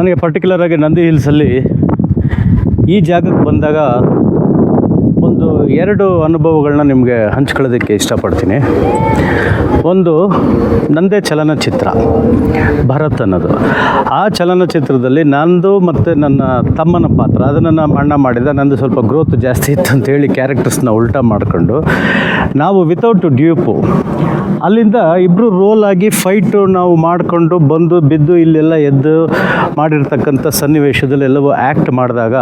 ನನಗೆ ಪರ್ಟಿಕ್ಯುಲರ್ ಆಗಿ ನಂದಿ ಹಿಲ್ಸಲ್ಲಿ ಈ ಜಾಗಕ್ಕೆ ಬಂದಾಗ ಒಂದು ಎರಡು ಅನುಭವಗಳನ್ನ ನಿಮಗೆ ಹಂಚ್ಕೊಳ್ಳೋದಕ್ಕೆ ಇಷ್ಟಪಡ್ತೀನಿ. ಒಂದು, ನಂದೇ ಚಲನಚಿತ್ರ, ಭರತ್ ಅನ್ನೋದು. ಆ ಚಲನಚಿತ್ರದಲ್ಲಿ ನಂದು ಮತ್ತು ನನ್ನ ತಮ್ಮನ ಪಾತ್ರ, ಅದನ್ನು ನಮ್ಮ ಅಣ್ಣ ಮಾಡಿದ, ನಂದು ಸ್ವಲ್ಪ ಗ್ರೋತ್ ಜಾಸ್ತಿ ಇತ್ತು ಅಂತೇಳಿ ಕ್ಯಾರೆಕ್ಟರ್ಸ್ನ ಉಲ್ಟಾ ಮಾಡಿಕೊಂಡು, ನಾವು ವಿತೌಟ್ ಡ್ಯೂಪು ಅಲ್ಲಿಂದ ಇಬ್ಬರು ರೋಲ್ ಆಗಿ ಫೈಟು ನಾವು ಮಾಡಿಕೊಂಡು ಬಂದು, ಬಿದ್ದು, ಇಲ್ಲೆಲ್ಲ ಎದ್ದು ಮಾಡಿರ್ತಕ್ಕಂಥ ಸನ್ನಿವೇಶದಲ್ಲಿ ಎಲ್ಲವೂ ಆ್ಯಕ್ಟ್ ಮಾಡಿದಾಗ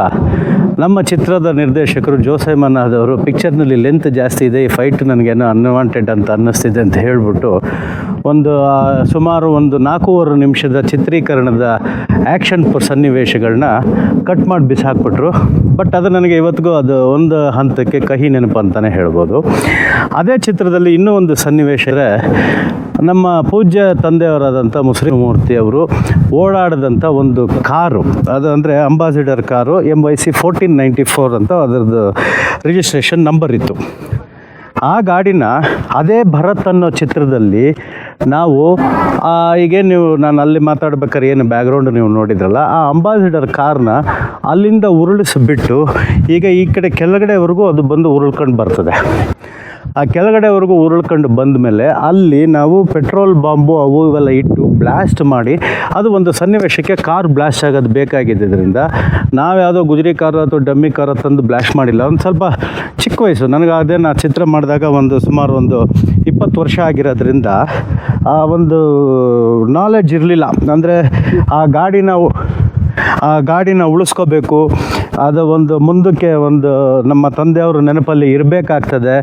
ನಮ್ಮ ಚಿತ್ರದ ನಿರ್ದೇಶಕರು ಜೋಸೆ ಮನ್ನಾದವರು ಪಿಕ್ಚರ್ನಲ್ಲಿ ಲೆಂತ್ ಜಾಸ್ತಿ ಇದೆ, ಈ ಫೈಟ್ ನನಗೇನೋ ಅನ್ವಾಂಟೆಡ್ ಅಂತ ಅನ್ನಿಸ್ತಿದೆ ಅಂತ ಹೇಳಿಬಿಟ್ಟು ಒಂದು ಸುಮಾರು ಒಂದು ನಾಲ್ಕೂವರೆ ನಿಮಿಷದ ಚಿತ್ರೀಕರಣದ ಆ್ಯಕ್ಷನ್ ಸನ್ನಿವೇಶಗಳನ್ನ ಕಟ್ ಮಾಡಿ ಬಿಸಾಕ್ಬಿಟ್ರು. ಬಟ್ ಅದು ನನಗೆ ಇವತ್ತಿಗೂ ಅದು ಒಂದು ಹಂತಕ್ಕೆ ಕಹಿ ನೆನಪು ಅಂತಲೇ ಹೇಳ್ಬೋದು. ಅದೇ ಚಿತ್ರದಲ್ಲಿ ಇನ್ನೂ ಒಂದು ಸನ್ನಿವೇಶ ನಮ್ಮ ಪೂಜ್ಯ ತಂದೆಯವರಾದಂಥ ಮುಸ್ಲಿಂ ಮೂರ್ತಿ ಅವರು ಓಡಾಡಿದಂಥ ಒಂದು ಕಾರು, ಅದು ಅಂದರೆ Ambassador car M Y C fourteen ninety four ಅಂತ ಅದರದ್ದು ರಿಜಿಸ್ಟ್ರೇಷನ್ ನಂಬರ್ ಇತ್ತು. ಆ ಗಾಡಿನ ಅದೇ ಭರತ್ ಅನ್ನೋ ಚಿತ್ರದಲ್ಲಿ ನಾವು ಈಗೇ ನೀವು, ನಾನು ಅಲ್ಲಿ ಮಾತಾಡ್ಬೇಕಾದ್ರೆ ಏನು ಬ್ಯಾಕ್ಗ್ರೌಂಡ್ ನೀವು ನೋಡಿದ್ರಲ್ಲ, ಆ ಅಂಬಾಸಿಡರ್ ಕಾರ್ನ ಅಲ್ಲಿಂದ ಉರುಳಿಸಿಬಿಟ್ಟು, ಈಗ ಈ ಕಡೆ ಕೆಳಗಡೆವರೆಗೂ ಅದು ಬಂದು ಉರುಳ್ಕೊಂಡು ಬರ್ತದೆ. ಆ ಕೆಳಗಡೆವರೆಗೂ ಉರುಳ್ಕೊಂಡು ಬಂದ ಮೇಲೆ ಅಲ್ಲಿ ನಾವು ಪೆಟ್ರೋಲ್ ಬಾಂಬು ಅವು ಇವೆಲ್ಲ ಇಟ್ಟು ಬ್ಲಾಸ್ಟ್ ಮಾಡಿ, ಅದು ಒಂದು ಸನ್ನಿವೇಶಕ್ಕೆ ಕಾರ್ ಬ್ಲಾಸ್ಟ್ ಆಗೋದು ಬೇಕಾಗಿದ್ದರಿಂದ ನಾವು ಯಾವುದೋ ಗುಜರಿ ಕಾರ್ ಅಥವಾ ಡಮ್ಮಿ ಕಾರ್ ತಂದು ಬ್ಲಾಸ್ಟ್ ಮಾಡಿಲ್ಲ. ಒಂದು ಸ್ವಲ್ಪ ಚಿಕ್ಕ ವಯಸ್ಸು. ನನಗೆ ಅದೇ ನಾ ಚಿತ್ರ ಮಾಡಿದಾಗ ಒಂದು ಸುಮಾರು ಒಂದು ಇಪ್ಪತ್ತು ವರ್ಷ ಆಗಿರೋದ್ರಿಂದ ಆ ಒಂದು ನಾಲೆಡ್ಜ್ ಇರಲಿಲ್ಲ. ಅಂದರೆ ಆ ಗಾಡಿ ನಾವು ಆ ಗಾಡಿನ ಉಳಿಸ್ಕೋಬೇಕು ಅದು ಒಂದು ಮುಂದಕ್ಕೆ ಒಂದು ನಮ್ಮ ತಂದೆಯವರು ನೆನಪಲ್ಲಿ ಇರಬೇಕಾಗ್ತದೆ.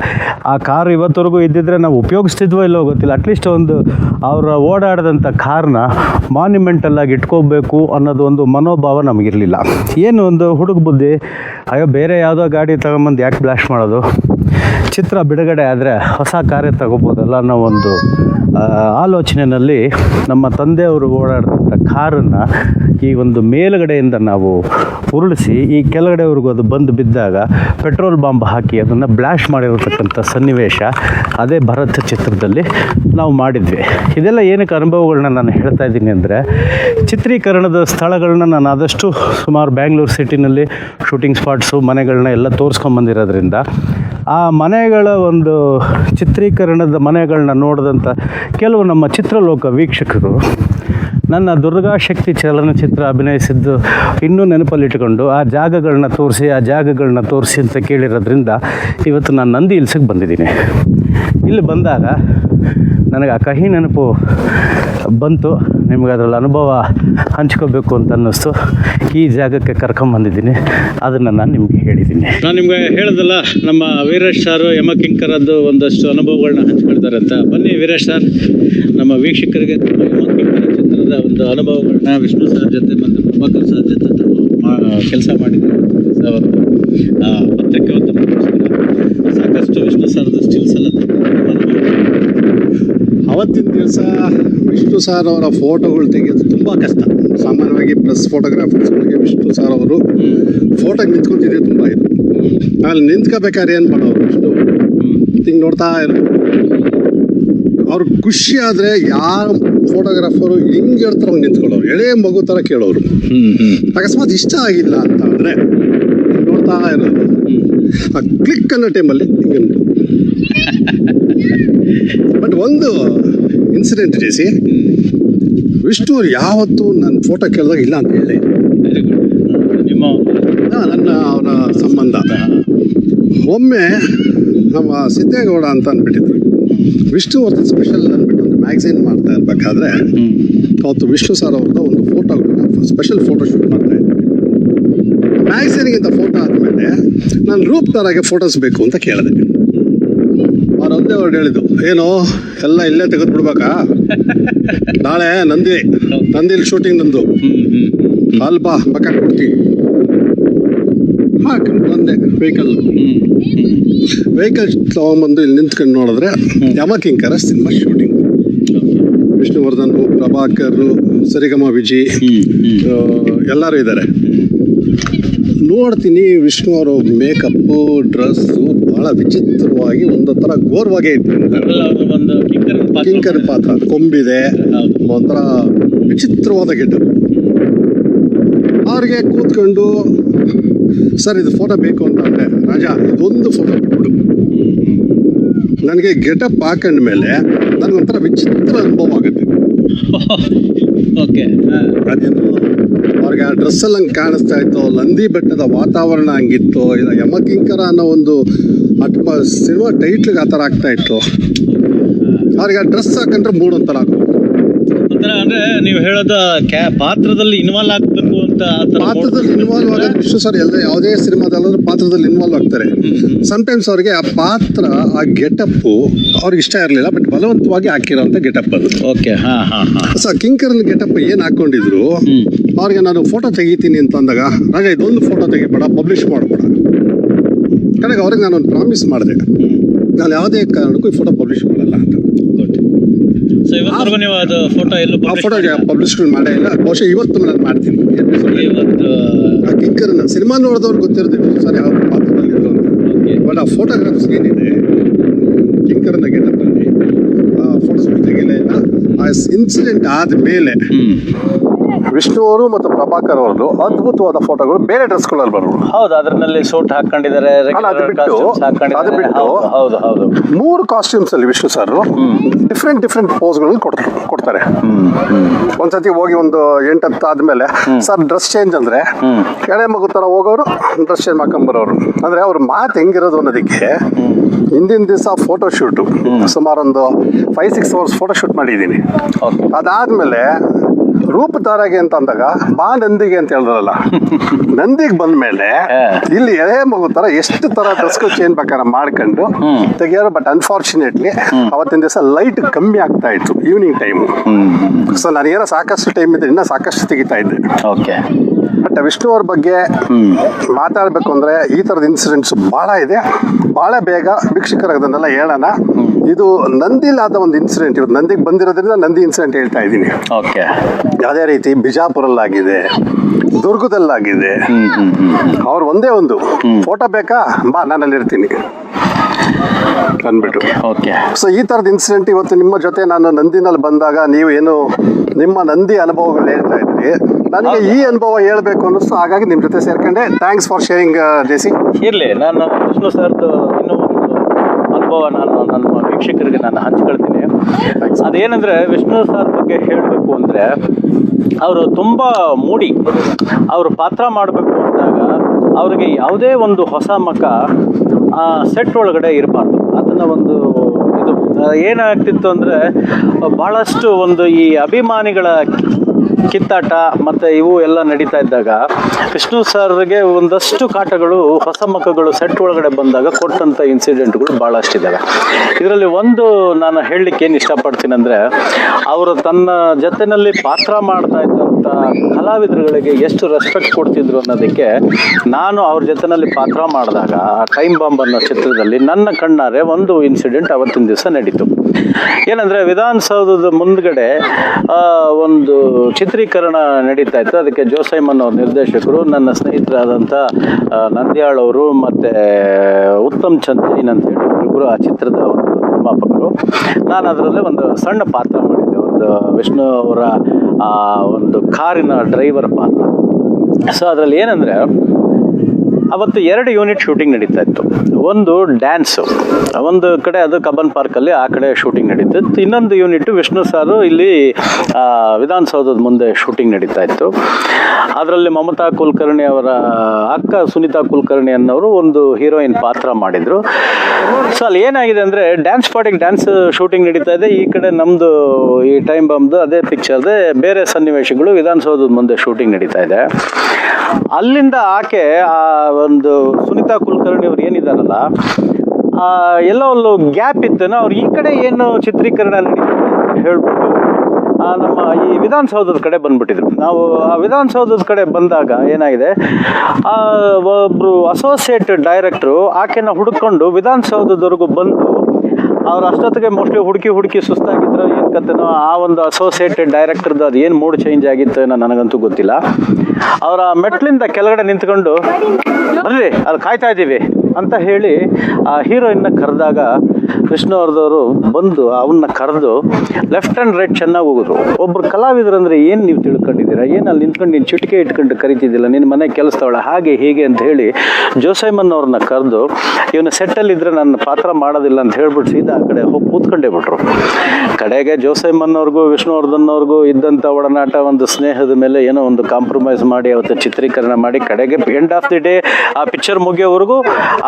ಆ ಕಾರು ಇವತ್ತವರೆಗೂ ಇದ್ದಿದ್ರೆ ನಾವು ಉಪಯೋಗಿಸ್ತಿದ್ವೋ ಇಲ್ಲೋ ಗೊತ್ತಿಲ್ಲ. ಅಟ್ಲೀಸ್ಟ್ ಒಂದು ಅವರ ಓಡಾಡಿದಂಥ ಕಾರ್ನ ಮಾನ್ಯುಮೆಂಟಲ್ಲಾಗಿ ಇಟ್ಕೋಬೇಕು ಅನ್ನೋದು ಒಂದು ಮನೋಭಾವ ನಮಗಿರಲಿಲ್ಲ. ಏನು ಒಂದು ಹುಡುಗ ಬುದ್ಧಿ, ಅಯ್ಯೋ ಬೇರೆ ಯಾವುದೋ ಗಾಡಿ ತಗೊಂಬಂದು ಯಾಕೆ ಬ್ಲಾಶ್ ಮಾಡೋದು? ಚಿತ್ರ ಬಿಡುಗಡೆ ಆದರೆ ಹೊಸ ಕಾರ್ಯ ತಗೋಬೋದಲ್ಲ ಅನ್ನೋ ಒಂದು ಆಲೋಚನೆಯಲ್ಲಿ ನಮ್ಮ ತಂದೆಯವರು ಓಡಾಡಿದಂಥ ಕಾರನ್ನು ಈ ಒಂದು ಮೇಲುಗಡೆಯಿಂದ ನಾವು ಉರುಳಿಸಿ, ಈ ಕೆಳಗಡೆವರೆಗೂ ಅದು ಬಂದು ಬಿದ್ದಾಗ ಪೆಟ್ರೋಲ್ ಬಾಂಬ್ ಹಾಕಿ ಅದನ್ನು ಬ್ಲ್ಯಾಶ್ ಮಾಡಿರತಕ್ಕಂಥ ಸನ್ನಿವೇಶ ಅದೇ ಭರತ್ ಚಿತ್ರದಲ್ಲಿ ನಾವು ಮಾಡಿದ್ವಿ. ಇದೆಲ್ಲ ಏನಕ್ಕೆ ಅನುಭವಗಳನ್ನ ನಾನು ಹೇಳ್ತಾ ಇದ್ದೀನಿ ಅಂದರೆ, ಚಿತ್ರೀಕರಣದ ಸ್ಥಳಗಳನ್ನ ನಾನು ಆದಷ್ಟು ಸುಮಾರು ಬ್ಯಾಂಗ್ಳೂರು ಸಿಟಿನಲ್ಲಿ ಶೂಟಿಂಗ್ ಸ್ಪಾಟ್ಸು ಮನೆಗಳನ್ನ ಎಲ್ಲ ತೋರಿಸ್ಕೊಂಬಂದಿರೋದ್ರಿಂದ ಆ ಮನೆಗಳ ಒಂದು ಚಿತ್ರೀಕರಣದ ಮನೆಗಳನ್ನ ನೋಡಿದಂಥ ಕೆಲವು ನಮ್ಮ ಚಿತ್ರಲೋಕ ವೀಕ್ಷಕರು ನನ್ನ ದುರ್ಗಾ ಶಕ್ತಿ ಚಲನಚಿತ್ರ ಅಭಿನಯಿಸಿದ್ದು ಇನ್ನೂ ನೆನಪಲ್ಲಿಟ್ಟುಕೊಂಡು ಆ ಜಾಗಗಳನ್ನ ತೋರಿಸಿ, ಆ ಜಾಗಗಳನ್ನ ತೋರಿಸಿ ಅಂತ ಕೇಳಿರೋದ್ರಿಂದ ಇವತ್ತು ನಾನು ನಂದಿ ಇಲ್ಸಕ್ಕೆ ಬಂದಿದ್ದೀನಿ. ಇಲ್ಲಿ ಬಂದಾಗ ನನಗೆ ಆ ಕಹಿ ನೆನಪು ಬಂತು, ನಿಮ್ಗೆ ಅದರಲ್ಲಿ ಅನುಭವ ಹಂಚ್ಕೋಬೇಕು ಅಂತ ಅನ್ನಿಸ್ತು. ಈ ಜಾಗಕ್ಕೆ ಕರ್ಕೊಂಬಂದಿದ್ದೀನಿ ಅದನ್ನು ನಾನು ನಿಮಗೆ ಹೇಳಿದ್ದೀನಿ. ನಾನು ನಿಮಗೆ ಹೇಳಿದಲ್ಲ, ನಮ್ಮ ವೀರೇಶ್ ಸಾರು ಯಮಕಿಂಕರದ್ದು ಒಂದಷ್ಟು ಅನುಭವಗಳನ್ನ ಹಂಚ್ಕೊಳ್ತಾರೆ ಅಂತ. ಬನ್ನಿ ವೀರೇಶ್ ಸರ್ ನಮ್ಮ ವೀಕ್ಷಕರಿಗೆ ಯಮಕಿಂಕರ ಚಿತ್ರದ ಒಂದು ಅನುಭವಗಳನ್ನ ವಿಷ್ಣು ಸರ್ ಜೊತೆ ಮತ್ತು ಪ್ರಭಾಕರ್ ಸರ್ ಜೊತೆ ಕೆಲಸ ಮಾಡಿದ್ದಾರೆ ಕೆಲಸ ಒಂದು ಆ, ಪತ್ರಿಕೋದ್ಯಮಕ್ಕೋಸ್ಕರ ಸಾಕಷ್ಟು ವಿಷ್ಣು ಸರ್ದು ಸ್ಟಿಲ್ಸ್ ಎಲ್ಲ ಅವತ್ತಿನ ದಿವಸ ವಿಷ್ಣು ಸಾರ್ ಅವರ ಫೋಟೋಗಳು ತೆಗೆಯೋದು ತುಂಬ ಕಷ್ಟ. ಸಾಮಾನ್ಯವಾಗಿ ಪ್ರೆಸ್ ಫೋಟೋಗ್ರಾಫರ್ಸ್ಗಳಿಗೆ ವಿಷ್ಣು ಸಾರ್ ಅವರು ಫೋಟೋಗೆ ನಿಂತ್ಕೊತಿದ್ರೆ ತುಂಬ ಇದು. ಅಲ್ಲಿ ನಿಂತ್ಕೋಬೇಕಾದ್ರೆ ಏನು ಮಾಡೋರು ವಿಷ್ಣು? ಹಿಂಗೆ ನೋಡ್ತಾ ಇರೋ ಅವ್ರು ಖುಷಿ ಆದರೆ ಯಾವ ಫೋಟೋಗ್ರಾಫರು ಹೆಂಗೆ ಹೇಳ್ತಾರೋ ಹಂಗೆ ನಿಂತ್ಕೊಳ್ಳೋರು. ಎಳೆ ಮಗು ಥರ ಕೇಳೋರು. ಅಕಸ್ಮಾತ್ ಇಷ್ಟ ಆಗಿಲ್ಲ ಅಂತ ಅಂದರೆ ನೋಡ್ತಾ ಇರೋದು ಆ ಕ್ಲಿಕ್ ಅನ್ನೋ ಟೈಮಲ್ಲಿ ಹಿಂಗೆ ಬಟ್ ಒಂದು ಇನ್ಸಿಡೆಂಟ್ ಇದೆ ಸಿ ವಿಷ್ಣು ಯಾವತ್ತು ನನ್ನ ಫೋಟೋ ಕೇಳಿದಾಗ ಇಲ್ಲ ಅಂತ ಹೇಳಿ ನಿಮ್ಮ ನನ್ನ ಅವರ ಸಂಬಂಧ. ಒಮ್ಮೆ ನಮ್ಮ ಸಿದ್ದೇಗೌಡ ಅಂತ ಅಂದ್ಬಿಟ್ಟಿದ್ರು ವಿಷ್ಣು ಅವ್ರದ್ದು ಸ್ಪೆಷಲ್ ಅಂದ್ಬಿಟ್ಟು ಒಂದು ಮ್ಯಾಗ್ಝಿನ್ ಮಾಡ್ತಾ ಇರಬೇಕಾದ್ರೆ ಅವತ್ತು ವಿಷ್ಣು ಸರ್ ಅವ್ರದ್ದು ಒಂದು ಫೋಟೋ ಸ್ಪೆಷಲ್ ಫೋಟೋ ಶೂಟ್ ಮಾಡ್ತಾ ಇದ್ದೀನಿ ಮ್ಯಾಗ್ಝಿನ್ಗಿಂತ ಫೋಟೋ ಆದಮೇಲೆ ನಾನು ರೂಪ್ ತರಾಗೆ ಫೋಟೋಸ್ ಬೇಕು ಅಂತ ಕೇಳಿದೆ. ಒಂದೇ ಅವ್ರು ಹೇಳಿದ್ದು, ಏನು, ಎಲ್ಲ ಇಲ್ಲೇ ತೆಗೆದು ಬಿಡ್ಬೇಕಾ? ನಾಳೆ ನಂದಿ, ನಂದಿಲಿ ಶೂಟಿಂಗ್ ನಂದು. ಅಲ್ಪ ಪಕ್ಕ ಕೊಡ್ತೀನಿ. ಹಾಕೊಂಡು ಬಂದೆ ವೆಹಿಕಲ್ ವೆಹಿಕಲ್ ತಗೊಂಬಂದು ಇಲ್ಲಿ ನಿಂತ್ಕೊಂಡು ನೋಡಿದ್ರೆ ಯಮಕಿಂಕರ ಸಿನಿಮಾ ಶೂಟಿಂಗ್ ವಿಷ್ಣುವರ್ಧನ್, ಪ್ರಭಾಕರ್, ಸರಿಗಮ, ವಿಜಿ ಎಲ್ಲರೂ ಇದ್ದಾರೆ. ನೋಡ್ತೀನಿ ವಿಷ್ಣು ಅವರು ಮೇಕಪ್ಪು ಡ್ರೆಸ್ಸು ಬಹಳ ವಿಚಿತ್ರವಾಗಿ ಒಂದು ಥರ ಗೋರ್ವಾಗೆ ಇತ್ತು ಕಿಂಕರ್ ಪಾತ್ರ ಕೊಂಬಿದೆ. ಒಂಥರ ವಿಚಿತ್ರವಾದ ಗೆಡ್ಡ ಅವ್ರಿಗೆ ಕೂತ್ಕೊಂಡು ಸರ್ ಇದು ಫೋಟೋ ಬೇಕು ಅಂತಂದರೆ ರಾಜ ಇದೊಂದು ಫೋಟೋ ಬಿಟ್ಬಿಡು ನನಗೆ ಗೆಟಪ್ ಹಾಕೊಂಡ್ಮೇಲೆ ನನಗೊಂಥರ ವಿಚಿತ್ರ ಅನುಭವ ಆಗುತ್ತೆ. ಓಕೆ ಅದೇನು ಅವ್ರಿಗೆ ಆ ಡ್ರೆಸ್ಸಲ್ಲಿ ಹಂಗೆ ಕಾಣಿಸ್ತಾ ಇತ್ತು ನಂದಿ ಬೆಟ್ಟದ ವಾತಾವರಣ ಹಂಗಿತ್ತು ಇಲ್ಲ ಯಮಕಿಂಕರ ಅನ್ನೋ ಒಂದು ಅಟ್ಮ ಸಿನಿಮಾ ಟೈಟ್ಲಿಗೆ ಆ ಥರ ಆಗ್ತಾ ಇತ್ತು. ಅವ್ರಿಗೆ ಆ ಡ್ರೆಸ್ ಹಾಕೊಂಡ್ರೆ ಮೂಡ್ ಒಂಥರ ಆಗೋದು. ಒಂಥರ ಅಂದ್ರೆ ನೀವು ಹೇಳೋದು ಕ್ಯಾ ಪಾತ್ರದಲ್ಲಿ ಇನ್ವಾಲ್ವ್ ಆಗ್ಬೇಕು ಅಂತ ಪಾತ್ರದಲ್ಲಿ ಇನ್ವಾಲ್ವ್ ಆಗೋದು ವಿಶ್ವ ಸರ್ ಎಲ್ಲ ಯಾವುದೇ ಸಿನಿಮಾದಲ್ಲಾದ್ರೂ ಪಾತ್ರದಲ್ಲಿ ಇನ್ವಾಲ್ವ್ ಆಗ್ತಾರೆ. ಸಮ್ಟೈಮ್ಸ್ ಅವ್ರಿಗೆ ಆ ಪಾತ್ರ ಆ ಗೆಟಪ್ ಅವ್ರಿಗೆ ಇಷ್ಟ ಇರಲಿಲ್ಲ ಬಟ್ ಬಲವಂತವಾಗಿ ಹಾಕಿರೋಂಥ ಗೆಟಪ್ ಅದು. ಓಕೆ ಹಾ ಹಾ ಹಾ. ಸೊ ಕಿಂಕರನ್ ಗೆಟಪ್ ಏನು ಹಾಕೊಂಡಿದ್ರು ಅವ್ರಿಗೆ ನಾನು ಫೋಟೋ ತೆಗಿತೀನಿ ಅಂತ ಅಂದಾಗ ರಾಜ ಇದೊಂದು ಫೋಟೋ ತೆಗಿಬೇಡ ಪಬ್ಲಿಷ್ ಮಾಡಬೇಡ. ಕಡೆಗೆ ಅವ್ರಿಗೆ ನಾನೊಂದು ಪ್ರಾಮಿಸ್ ಮಾಡಿದೆ. ನಾನು ಯಾವುದೇ ಕಾರಣಕ್ಕೂ ಈ ಫೋಟೋ ಪಬ್ಲಿಷ್ ಮಾಡಲ್ಲ ಅಂತ. ಸೊ ಇವತ್ತರೆಗೂ ನೀವು ಅದು ಫೋಟೋ ಎಲ್ಲೂ ಆ ಫೋಟೋ ಪಬ್ಲಿಷ್ ಮಾಡೇ ಇಲ್ಲ. ಬಹುಶಃ ಇವತ್ತು ನಾನು ಮಾಡ್ತೀನಿ. ಇವತ್ತು ಆ ಕಿಕ್ಕರ್ ಸಿನಿಮಾ ನೋಡಿದವ್ರು ಗೊತ್ತಿರುತ್ತೆ ಸರಿ ಅವ್ರ ಪಾತ್ರದಲ್ಲಿ ಇದ್ರು ಅಂತ ಬಟ್ ಆ ಫೋಟೋಗ್ರಾಫ್ಸ್ ಏನಿದೆ ಕಿಂಕರ್ ಗೆಟಪ್ಪಲ್ಲಿ ಆ ಫೋಟೋಸ್ ತೆಗಿಲೇ ಇಲ್ಲ. ಆ ಇನ್ಸಿಡೆಂಟ್ ಆದಮೇಲೆ ವಿಷ್ಣು ಅವರು ಮತ್ತು ಪ್ರಭಾಕರ್ ಅವ್ರದ್ದು ಅದ್ಭುತವಾದ ಫೋಟೋಗಳು. ಬೇರೆ ಡ್ರೆಸ್ಗಳಲ್ಲಿ ಬರೋದು ಹೌದು ಅದರಲ್ಲಿ ಸೂಟ್ ಹಾಕೊಂಡಿದ್ದಾರೆ ಅಲ್ಲ, ಅದು regular ಬಿಟ್ಟು-. ಅದು ಹೌದು, ಹೌದು ಮೂರು ಕಾಸ್ಟ್ಯೂಮ್ಸ್ ಅಲ್ಲಿ ವಿಷ್ಣು ಸರ್ ಡಿಫ್ರೆಂಟ್ ಡಿಫ್ರೆಂಟ್ ಪೋಸ್ಗಳು ಕೊಡ್ತಾರೆ. ಒಂದ್ಸತಿ ಹೋಗಿ ಒಂದು ಎಂಟತ್ತು ಆದ್ಮೇಲೆ ಸರ್ ಡ್ರೆಸ್ ಚೇಂಜ್ ಅಂದ್ರೆ ಎಳೆ ಮಗು ತರ ಹೋಗೋರು ಡ್ರೆಸ್ ಚೇಂಜ್ ಮಾಡ್ಕೊಂಬರೋರು. ಅಂದ್ರೆ ಅವ್ರ ಮಾತು ಹೆಂಗಿರೋದು ಅನ್ನೋದಕ್ಕೆ ಹಿಂದಿನ ದಿವಸ ಫೋಟೋ ಶೂಟ್ ಸುಮಾರು ಒಂದು five six hours photo shoot ಮಾಡಿದ್ದೀನಿ. ಓಕೆ ಅದಾದ್ಮೇಲೆ ರೂಪ ತಾರಾಗೆ ಅಂತ ಅಂದಾಗ ಬಾ ನಂದಿಗೆ ಅಂತ ಹೇಳಿದ್ರಲ್ಲ. ನಂದಿಗೆ ಬಂದ ಮೇಲೆ ಇಲ್ಲಿ ಎಳೆ ಮಗು ತರ ಎಷ್ಟು ತರ ಡ್ರೆಸ್ಗಳು ಚೇಂಜ್ ಬೇಕಾದ್ರೆ ಮಾಡ್ಕೊಂಡು ತೆಗಿಯೋರು ಬಟ್ ಅನ್ಫಾರ್ಚುನೇಟ್ಲಿ ಅವತ್ತಿನ ದಿವಸ ಲೈಟ್ ಕಮ್ಮಿ ಆಗ್ತಾ ಇತ್ತು ಈವ್ನಿಂಗ್ ಟೈಮು ಸೊ ನನಗೇನೋ ಸಾಕಷ್ಟು ಟೈಮ್ ಇದ್ರೆ ಇನ್ನೂ ಸಾಕಷ್ಟು ತೆಗಿತಾ ಇದ್ದೆ. ಓಕೆ ಬಟ್ ವಿಷ್ಣು ಅವ್ರ ಬಗ್ಗೆ ಮಾತಾಡಬೇಕು ಅಂದ್ರೆ ಈ ಥರದ ಇನ್ಸಿಡೆಂಟ್ಸ್ ಭಾಳ ಇದೆ. ಭಾಳ ಬೇಗ ವೀಕ್ಷಕರಾಗದನ್ನೆಲ್ಲ ಹೇಳೋಣ. ಇದು ನಂದಿಲಾದ ಒಂದು ಇನ್ಸಿಡೆಂಟ್ ಇವತ್ತು ನಂದಿಗೆ ಬಂದಿರೋದ್ರಿಂದ ನಂದಿ ಇನ್ಸಿಡೆಂಟ್ ಹೇಳ್ತಾ ಇದ್ದೀನಿ. ಓಕೆ. ಯಾವುದೇ ರೀತಿ ಬಿಜಾಪುರಲ್ಲಾಗಿದೆ ದುರ್ಗದಲ್ಲಾಗಿದೆ ಅವ್ರು ಒಂದೇ ಒಂದು. ಫೋಟೋ ಬೇಕಾ? ಬಾ ನಾನಲ್ಲಿ ಇರ್ತೀನಿ. ಅಂದ್ಬಿಟ್ಟು ಓಕೆ. ಸೊ ಈ ಥರದ ಇನ್ಸಿಡೆಂಟ್ ಇವತ್ತು ನಿಮ್ಮ ಜೊತೆ ನಾನು ನಂದಿನಲ್ಲಿ ಬಂದಾಗ ನೀವು ಏನು ನಿಮ್ಮ ನಂದಿ ಅನುಭವಗಳು ಹೇಳ್ತಾ ಇದ್ರಿ. ನನಗೆ ಈ ಅನುಭವ ಹೇಳಬೇಕು ಅನ್ನಿಸ್ತು. ಹಾಗಾಗಿ ನಿಮ್ಮ ಜೊತೆ ಸೇರ್ಕೊಂಡೆ. ಥ್ಯಾಂಕ್ಸ್ ಫಾರ್ ಶೇರಿಂಗ್ ಜೇಸಿ ಇರಲಿ ನಾನು ವಿಷ್ಣು ಸರ್ದು ಇನ್ನೂ ಒಂದು ಅನುಭವ ನಾನು ನನ್ನ ವೀಕ್ಷಕರಿಗೆ ನಾನು ಹಂಚ್ಕೊಳ್ತೀನಿ ಅದೇನಂದ್ರೆ ವಿಷ್ಣು ಸರ್ ಬಗ್ಗೆ ಹೇಳಬೇಕು ಅಂದರೆ ಅವರು ತುಂಬ ಮೂಡಿ. ಅವರು ಪಾತ್ರ ಮಾಡಬೇಕು ಅಂದಾಗ ಅವರಿಗೆ ಯಾವುದೇ ಒಂದು ಹೊಸ ಮಕ ಸೆಟ್ ಒಳಗಡೆ ಇರಬಾರ್ದು. ಅದನ್ನು ಒಂದು ಇದು ಏನಾಗ್ತಿತ್ತು ಅಂದರೆ ಭಾಳಷ್ಟು ಒಂದು ಈ ಅಭಿಮಾನಿಗಳ ಕಿತ್ತಾಟ ಮತ್ತು ಇವು ಎಲ್ಲ ನಡೀತಾ ಇದ್ದಾಗ ವಿಷ್ಣು ಸರ್ಗೆ ಒಂದಷ್ಟು ಕಾಟಗಳು, ಹೊಸ ಮಕ್ಕಳು ಸೆಟ್ ಒಳಗಡೆ ಬಂದಾಗ ಕೊಟ್ಟಂಥ ಇನ್ಸಿಡೆಂಟ್ಗಳು ಭಾಳಷ್ಟಿದ್ದಾವೆ ಇದರಲ್ಲಿ ಒಂದು ನಾನು ಹೇಳಲಿಕ್ಕೆ ಏನು ಇಷ್ಟಪಡ್ತೀನಿ ಅಂದರೆ, ಅವರು ತನ್ನ ಜೊತೆಯಲ್ಲಿ ಪಾತ್ರ ಮಾಡ್ತಾ ಇದ್ದಂಥ ಕಲಾವಿದರುಗಳಿಗೆ ಎಷ್ಟು ರೆಸ್ಪೆಕ್ಟ್ ಕೊಡ್ತಿದ್ರು ಅನ್ನೋದಕ್ಕೆ ನಾನು ಅವ್ರ ಜೊತೆಯಲ್ಲಿ ಪಾತ್ರ ಮಾಡಿದಾಗ ಟೈಮ್ ಬಾಂಬ್ ಅನ್ನೋ ಚಿತ್ರದಲ್ಲಿ ನನ್ನ ಕಣ್ಣಾರೆ ಒಂದು ಇನ್ಸಿಡೆಂಟ್ ಅವತ್ತಿನ ದಿವಸ ನಡೀತು. ಏನಂದರೆ ವಿಧಾನಸೌಧದ ಮುಂದ್ಗಡೆ ಒಂದು ಚಿತ್ರೀಕರಣ ನಡೀತಾ ಇತ್ತು. ಅದಕ್ಕೆ ಜೋಸೈಮನ್ ಅವ್ರ ನಿರ್ದೇಶಕರು, ನನ್ನ ಸ್ನೇಹಿತರಾದಂಥ ನಂದ್ಯಾಳ್ ಅವರು ಮತ್ತು, ಉತ್ತಮ್ ಚಂದ್ ಜೈನ್ ಅಂತ ಹೇಳಿ ಇಬ್ಬರು ಆ ಚಿತ್ರದ ಒಂದು ನಿರ್ಮಾಪಕರು. ನಾನು ಅದರಲ್ಲೇ ಒಂದು ಸಣ್ಣ ಪಾತ್ರ ಮಾಡಿದ್ದೆ. ಒಂದು ವಿಷ್ಣು ಅವರ ಒಂದು ಕಾರಿನ ಡ್ರೈವರ್ ಪಾತ್ರ. ಸೊ ಅದರಲ್ಲಿ ಏನಂದರೆ ಅವತ್ತು ಎರಡು ಯೂನಿಟ್ ಶೂಟಿಂಗ್ ನಡೀತಾ ಇತ್ತು. ಒಂದು ಡ್ಯಾನ್ಸು ಒಂದು ಕಡೆ ಅದು ಕಬ್ಬನ್ ಪಾರ್ಕಲ್ಲಿ ಆ ಕಡೆ ಶೂಟಿಂಗ್ ನಡೀತಿತ್ತು ಇನ್ನೊಂದು ಯೂನಿಟ್ ವಿಷ್ಣು ಸಾರು ಇಲ್ಲಿ ವಿಧಾನಸೌಧದ ಮುಂದೆ ಶೂಟಿಂಗ್ ನಡೀತಾ ಇತ್ತು. ಅದರಲ್ಲಿ ಮಮತಾ ಕುಲಕರ್ಣಿ ಅವರ ಅಕ್ಕ ಸುನೀತಾ ಕುಲಕರ್ಣಿ ಅನ್ನೋರು ಒಂದು ಹೀರೋಯಿನ್ ಪಾತ್ರ ಮಾಡಿದರು. ಸೊ ಅಲ್ಲಿ ಏನಾಗಿದೆ ಅಂದರೆ ಡ್ಯಾನ್ಸ್ ಪಾರ್ಟಿಗೆ ಡ್ಯಾನ್ಸ್ ಶೂಟಿಂಗ್ ನಡೀತಾ ಇದೆ. ಈ ಕಡೆ ನಮ್ಮದು ಈ ಟೈಮ್ ಬಾಂಬ್ದು ಅದೇ ಪಿಕ್ಚರ್ದೆ ಬೇರೆ ಸನ್ನಿವೇಶಗಳು ವಿಧಾನಸೌಧದ ಮುಂದೆ ಶೂಟಿಂಗ್ ನಡೀತಾ ಇದೆ. ಅಲ್ಲಿಂದ ಆಕೆ ಆ ಒಂದು ಸುನೀತಾ ಕುಲಕರ್ಣಿ ಅವ್ರು ಏನಿದಾರಲ್ಲ ಎಲ್ಲ ಒಂದು ಗ್ಯಾಪ್ ಇತ್ತೇನೋ, ಅವ್ರು ಈ ಕಡೆ ಏನು ಚಿತ್ರೀಕರಣ ನಡೀತದೆ ಹೇಳ್ಬಿಟ್ಟು ನಮ್ಮ ಈ ವಿಧಾನಸೌಧದ ಕಡೆ ಬಂದ್ಬಿಟ್ಟಿದ್ರು. ನಾವು ಆ ವಿಧಾನಸೌಧದ ಕಡೆ ಬಂದಾಗ ಏನಾಗಿದೆ ಒಬ್ಬರು ಅಸೋಸಿಯೇಟ್ ಡೈರೆಕ್ಟ್ರು ಆಕೆನ ಹುಡ್ಕೊಂಡು ವಿಧಾನಸೌಧದವರೆಗೂ ಬಂದು ಅವ್ರು ಅಷ್ಟೊತ್ತಿಗೆ ಮೋಸ್ಟ್ಲಿ ಹುಡುಕಿ ಹುಡುಕಿ ಸುಸ್ತಾಗಿದ್ರು. ಏನು ಆ ಒಂದು ಅಸೋಸಿಯೇಟೆಡ್ ಡೈರೆಕ್ಟರ್ದು ಅದು ಏನು ಮೂಡ್ ಚೇಂಜ್ ಆಗಿತ್ತು ಏನೋ ನನಗಂತೂ ಗೊತ್ತಿಲ್ಲ. ಅವರ ಮೆಟ್ಲಿಂದ ಕೆಳಗಡೆ ನಿಂತ್ಕೊಂಡು, ಬರ್ರಿ, ಅಲ್ಲಿ ಕಾಯ್ತಾ ಇದ್ದೀವಿ ಅಂತ ಹೇಳಿ ಆ ಹೀರೋಯಿನ್ನ ಕರೆದಾಗ ವಿಷ್ಣುವರ್ಧವರು ಬಂದು ಅವನ್ನ ಕರೆದು ಲೆಫ್ಟ್ ಆ್ಯಂಡ್ ರೈಟ್ ಚೆನ್ನಾಗಿ ಹೋಗಿದ್ರು. ಒಬ್ಬರು ಕಲಾವಿದರು ಅಂದರೆ ಏನು ನೀವು ತಿಳ್ಕೊಂಡಿದ್ದೀರಾ? ಏನು ಅಲ್ಲಿ ನಿಂತ್ಕೊಂಡು ನೀನು ಚಿಟಿಕೆ ಇಟ್ಕೊಂಡು ಕರಿತಿದ್ದಿಲ್ಲ? ನಿನ್ನ ಮನೆ ಕೆಲಸದವಳ ಹಾಗೆ ಹೀಗೆ ಅಂತ ಹೇಳಿ ಜೋಸೈಮನ್ ಅವ್ರನ್ನ ಕರೆದು, ಇವನು ಸೆಟ್ಟಲ್ಲಿದ್ದರೆ ನನ್ನ ಪಾತ್ರ ಮಾಡೋದಿಲ್ಲ ಅಂತ ಹೇಳ್ಬಿಟ್ಟು ಸೀದಾ ಆ ಕಡೆ ಹೋಗಿ ಕೂತ್ಕೊಂಡೇ ಬಿಟ್ರು. ಕಡೆಗೆ ಜೋಸೈಮನ್ ಅವ್ರಿಗೂ, ವಿಷ್ಣುವರ್ಧನ್ ಅವ್ರಿಗೂ ಇದ್ದಂಥ ಒಡನಾಟ ಒಂದು ಸ್ನೇಹದ ಮೇಲೆ ಏನೋ ಒಂದು ಕಾಂಪ್ರಮೈಸ್ ಮಾಡಿ ಅವತ್ತು ಚಿತ್ರೀಕರಣ ಮಾಡಿ ಕಡೆಗೆ ಎಂಡ್ ಆಫ್ ದಿ ಡೇ ಆ ಪಿಕ್ಚರ್ ಮುಗಿಯೋವರೆಗೂ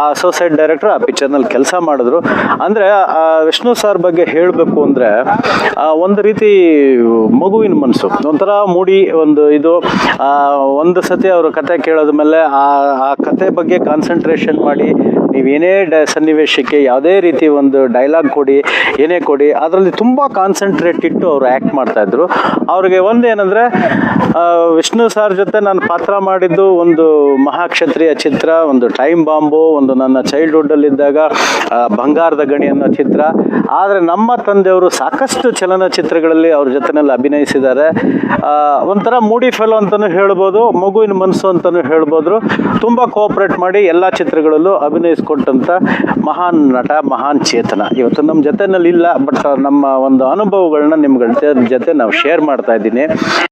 ಆ ಅಸೋಸಿಯೇಟ್ ಡೈರೆಕ್ಟರ್ ಆ ಪಿಕ್ಚರ್ನಲ್ಲಿ ಕೆಲಸ ಮಾಡಿದ್ರು. ಅಂದರೆ ವಿಷ್ಣು ಸರ್ ಬಗ್ಗೆ ಹೇಳಬೇಕು ಅಂದರೆ ಒಂದು ರೀತಿ ಮಗುವಿನ ಮನಸ್ಸು. ಒಂಥರ ಮೂಡಿ, ಒಂದು ಇದು ಒಂದು ಸತಿ ಅವರು ಕತೆ ಕೇಳೋದ ಮೇಲೆ ಆ ಆ ಕತೆ ಬಗ್ಗೆ ಕಾನ್ಸಂಟ್ರೇಷನ್ ಮಾಡಿ, ನೀವೇನೇ ಡ, ಸನ್ನಿವೇಶಕ್ಕೆ ಯಾವುದೇ ರೀತಿ ಒಂದು ಡೈಲಾಗ್ ಕೊಡಿ, ಏನೇ ಕೊಡಿ, ಅದರಲ್ಲಿ ತುಂಬ ಕಾನ್ಸಂಟ್ರೇಟ್ ಇಟ್ಟು ಅವರು ಆ್ಯಕ್ಟ್ ಮಾಡ್ತಾಯಿದ್ರು ಅವ್ರಿಗೆ ಒಂದೇನೆಂದರೆ ವಿಷ್ಣು ಸರ್ ಜೊತೆ ನಾನು ಪಾತ್ರ ಮಾಡಿದ್ದು ಒಂದು ಮಹಾಕ್ಷತ್ರಿಯ ಚಿತ್ರ, ಒಂದು ಟೈಮ್ ಬಾಂಬು ಒಂದು ನನ್ನ ಚೈಲ್ಡ್ಹುಡ್ಡಲ್ಲಿದ್ದಾಗ ಬಂಗಾರದ ಗಣಿ ಅನ್ನೋ ಚಿತ್ರ. ಆದರೆ ನಮ್ಮ ತಂದೆಯವರು ಸಾಕಷ್ಟು ಚಲನಚಿತ್ರಗಳಲ್ಲಿ ಅವ್ರ ಜೊತೆನಲ್ಲಿ ಅಭಿನಯಿಸಿದ್ದಾರೆ. ಒಂಥರ ಮೂಡಿ ಫೆಲೋ ಅಂತಲೂ ಹೇಳ್ಬೋದು, ಮಗುವಿನ ಮನಸ್ಸು ಅಂತಲೂ ಹೇಳ್ಬೋದು ತುಂಬ ಕೋಆಪ್ರೇಟ್ ಮಾಡಿ ಎಲ್ಲ ಚಿತ್ರಗಳಲ್ಲೂ ಅಭಿನಯಿಸ್ಕೊಟ್ಟಂಥ ಮಹಾನ್ ನಟ, ಮಹಾನ್ ಚೇತನ. ಇವತ್ತು ನಮ್ಮ ಜೊತೆನಲ್ಲಿ ಇಲ್ಲ ಬಟ್ ನಮ್ಮ ಒಂದು ಅನುಭವಗಳನ್ನ ನಿಮ್ಗಳ ಜೊತೆ ನಾವು ಶೇರ್ ಮಾಡ್ತಾ ಇದ್ದೀನಿ.